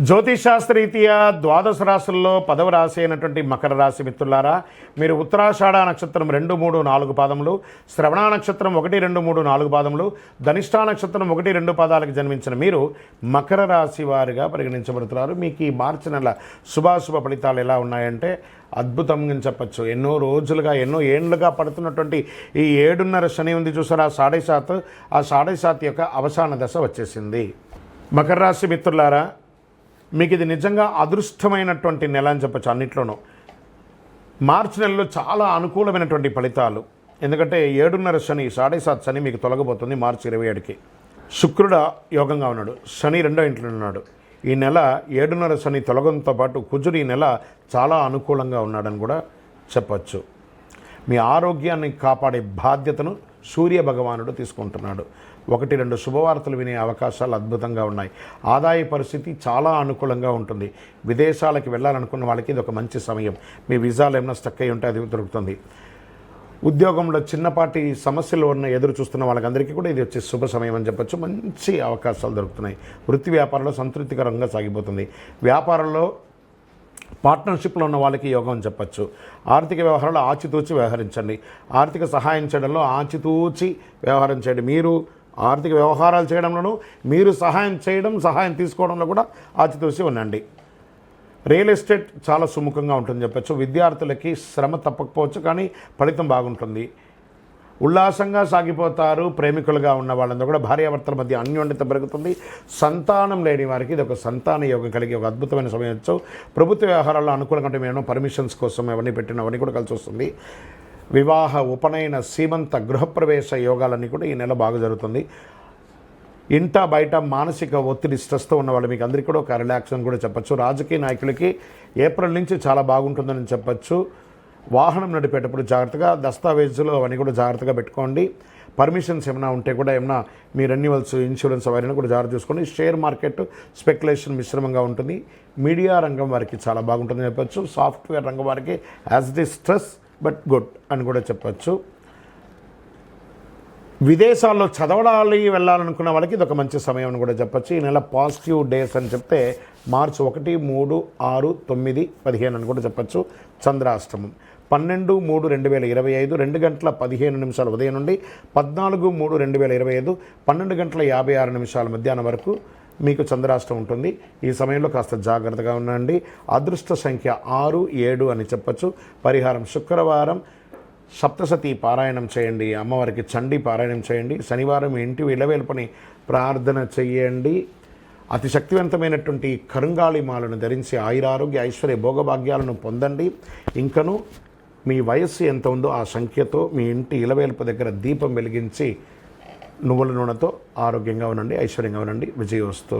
జ్యోతిషాస్త్రరీత్యా ద్వాదశ రాశుల్లో పదవ రాశి అయినటువంటి మకర రాశి మిత్రులారా మీరు ఉత్తరాషాఢ నక్షత్రం రెండు మూడు నాలుగు పాదములు శ్రవణ నక్షత్రం ఒకటి రెండు మూడు నాలుగు పాదములు ధనిష్టా నక్షత్రం ఒకటి రెండు పాదాలకు జన్మించిన మీరు మకర రాశి వారిగా పరిగణించబడుతున్నారు. మీకు ఈ మార్చి నెల శుభాశుభ ఫలితాలు ఎలా ఉన్నాయంటే అద్భుతంగా చెప్పచ్చు. ఎన్నో రోజులుగా ఎన్నో ఏండ్లుగా పడుతున్నటువంటి ఈ ఏడున్నర శని ఉంది చూసారా సాడే సాత్ ఆ సాడే సాత్ యొక్క అవసాన దశ వచ్చేసింది. మకర రాశి మిత్రులారా మీకు ఇది నిజంగా అదృష్టమైనటువంటి నెల అని చెప్పచ్చు అన్నిట్లోనూ. మార్చి నెలలో చాలా అనుకూలమైనటువంటి ఫలితాలు. ఎందుకంటే ఏడున్నర శని సాడే సాత్ శని మీకు తొలగబోతుంది మార్చి ఇరవై ఏడుకి. శుక్రుడు యోగంగా ఉన్నాడు. శని రెండో ఇంట్లో ఉన్నాడు. ఈ నెల ఏడున్నర శని తొలగంతో పాటు కుజుడు ఈ నెల చాలా అనుకూలంగా ఉన్నాడని కూడా చెప్పచ్చు. మీ ఆరోగ్యాన్ని కాపాడే బాధ్యతను సూర్య భగవానుడు తీసుకుంటున్నాడు. ఒకటి రెండు శుభవార్తలు వినే అవకాశాలు అద్భుతంగా ఉన్నాయి. ఆదాయ పరిస్థితి చాలా అనుకూలంగా ఉంటుంది. విదేశాలకు వెళ్ళాలనుకున్న వాళ్ళకి ఇది ఒక మంచి సమయం. మీ వీసాలు ఏమైనా స్టక్ అయి ఉంటే అది దొరుకుతుంది. ఉద్యోగంలో చిన్నపాటి సమస్యలు ఉన్న ఎదురు చూస్తున్న వాళ్ళకందరికీ కూడా ఇది వచ్చే శుభ సమయం అని చెప్పొచ్చు. మంచి అవకాశాలు దొరుకుతున్నాయి. వృత్తి వ్యాపారంలో సంతృప్తికరంగా సాగిపోతుంది. వ్యాపారంలో పార్ట్నర్షిప్లో ఉన్న వాళ్ళకి యోగం అని చెప్పచ్చు. ఆర్థిక వ్యవహారాలు ఆచితూచి వ్యవహరించండి. ఆర్థిక సహాయం చేయడంలో ఆచితూచి వ్యవహారం చేయండి. మీరు ఆర్థిక వ్యవహారాలు చేయడంలోనూ మీరు సహాయం చేయడం సహాయం తీసుకోవడంలో కూడా ఆచితూచి ఉండండి. రియల్ ఎస్టేట్ చాలా సుముఖంగా ఉంటుంది చెప్పచ్చు. విద్యార్థులకి శ్రమ తప్పకపోవచ్చు కానీ ఫలితం బాగుంటుంది. ఉల్లాసంగా సాగిపోతారు ప్రేమికులుగా ఉన్న వాళ్ళందరూ కూడా భార్యాభర్తల మధ్య అన్యోన్యత పెరుగుతుంది. సంతానం లేని వారికి ఇది ఒక సంతాన యోగం కలిగి ఒక అద్భుతమైన సమయం ప్రభుత్వ వ్యవహారాల్లో అనుకూలంగా ఉంటే మేము పర్మిషన్స్ కోసం ఎవరిని పెట్టినవన్నీ కూడా కలిసి వస్తుంది. వివాహ ఉపనయన సీమంత గృహప్రవేశ యోగాలన్నీ కూడా ఈ నెల బాగా జరుగుతుంది. ఇంట బయట మానసిక ఒత్తిడి స్ట్రెస్తో ఉన్న వాళ్ళు మీకు అందరికీ కూడా ఒక రిలాక్స్ అని కూడా చెప్పచ్చు. రాజకీయ నాయకులకి ఏప్రిల్ నుంచి చాలా బాగుంటుందని చెప్పచ్చు. వాహనం నడిపేటప్పుడు జాగ్రత్తగా దస్తావేజులు అవన్నీ కూడా జాగ్రత్తగా పెట్టుకోండి. పర్మిషన్స్ ఏమైనా ఉంటే కూడా ఏమైనా మీ రెన్యువల్స్ ఇన్సూరెన్స్ అవన్నీ కూడా జాగ్రత్త చూసుకోండి షేర్ మార్కెట్ స్పెక్యులేషన్ మిశ్రమంగా ఉంటుంది. మీడియా రంగం వారికి చాలా బాగుంటుందని చెప్పచ్చు. సాఫ్ట్వేర్ రంగం వారికి as the stress but good అని కూడా చెప్పచ్చు. విదేశాల్లో చదవడాలి వెళ్ళాలనుకున్న వాళ్ళకి ఇది ఒక మంచి సమయం అని కూడా చెప్పచ్చు. ఈ నెల పాజిటివ్ డేస్ అని చెప్తే మార్చి ఒకటి మూడు ఆరు తొమ్మిది పదిహేను అని కూడా చెప్పచ్చు. చంద్రాష్టమం. పన్నెండు మూడు రెండు వేల ఇరవై ఐదు రెండు గంటల పదిహేను నిమిషాల ఉదయం నుండి పద్నాలుగు మూడు రెండు వేల ఇరవై ఐదు పన్నెండు గంటల యాభై ఆరు నిమిషాల మధ్యాహ్నం వరకు మీకు చంద్రాష్టం ఉంటుంది. ఈ సమయంలో కాస్త జాగ్రత్తగా ఉండండి. అదృష్ట సంఖ్య ఆరు ఏడు అని చెప్పొచ్చు. పరిహారం శుక్రవారం. సప్తసతి పారాయణం చేయండి. అమ్మవారికి చండీ పారాయణం చేయండి. శనివారం ఇంటి విలవేల్పని ప్రార్థన చేయండి. అతి శక్తివంతమైనటువంటి కరుంగాళి మాలను ధరించి ఆయురారోగ్య ఐశ్వర్య భోగభాగ్యాలను పొందండి. ఇంకను మీ వయస్సు ఎంత ఉందో ఆ సంఖ్యతో మీ ఇంటి ఇలవేలుపు దగ్గర దీపం వెలిగించి నువ్వుల నూనెతో ఆరోగ్యంగా ఉండండి ఐశ్వర్యంగా ఉండండి. విజయోస్తు.